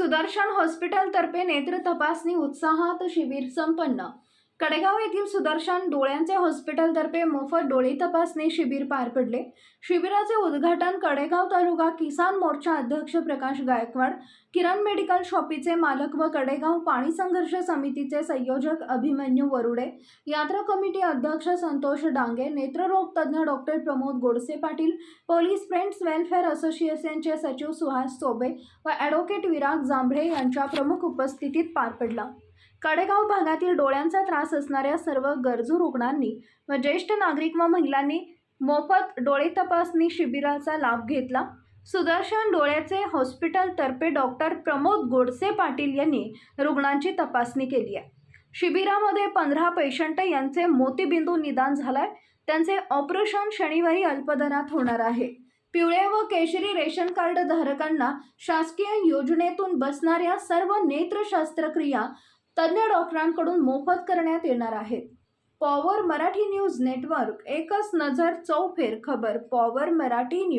सुदर्शन हॉस्पिटलतर्फे नेत्र तपासणी उत्साहात शिबिर संपन्न. कडेगाव येथील सुदर्शन डोळ्यांचे हॉस्पिटलतर्फे मोफत डोळे तपासणी शिबिर पार पडले. शिबिराचे उद्घाटन कडेगाव तालुका किसान मोर्चा अध्यक्ष प्रकाश गायकवाड किरण मेडिकल शॉपीचे मालक व कडेगाव पाणी संघर्ष समितीचे संयोजक अभिमन्यू वरुडे यात्रा कमिटी अध्यक्ष संतोष डांगे नेत्ररोग तज्ज्ञ doctor Pramod Godse Patil police friends welfare असोसिएशनचे सचिव सुहास सोबे व ॲडव्होकेट विराग जांभळे यांच्या प्रमुख उपस्थितीत पार पडला. कडेगाव भागातील डोळ्यांचा त्रास असणाऱ्या सर्व गरजू रुग्णांनी व ज्येष्ठ नागरिक व महिलांनी मोफत डोळे तपासणी शिबिराचा लाभ घेतला. सुदर्शन डोळ्याचे हॉस्पिटलतर्फे डॉक्टर प्रमोद गोडसे पाटील यांनी रुग्णांची तपासणी केली आहे. शिबिरामध्ये पंधरा पेशंट यांचे मोतीबिंदू निदान झालाय. त्यांचे ऑपरेशन शनिवारी अल्पदरात होणार आहे. पिवळे व केशरी रेशन कार्ड धारकांना शासकीय योजनेतून बसणाऱ्या सर्व नेत्र शस्त्रक्रिया तज्ज्ञ डॉक्टरांकडून मोफत करण्यात येणार आहेत. पॉवर मराठी न्यूज नेटवर्क एकच नजर चौफेर खबर पॉवर मराठी न्यूज.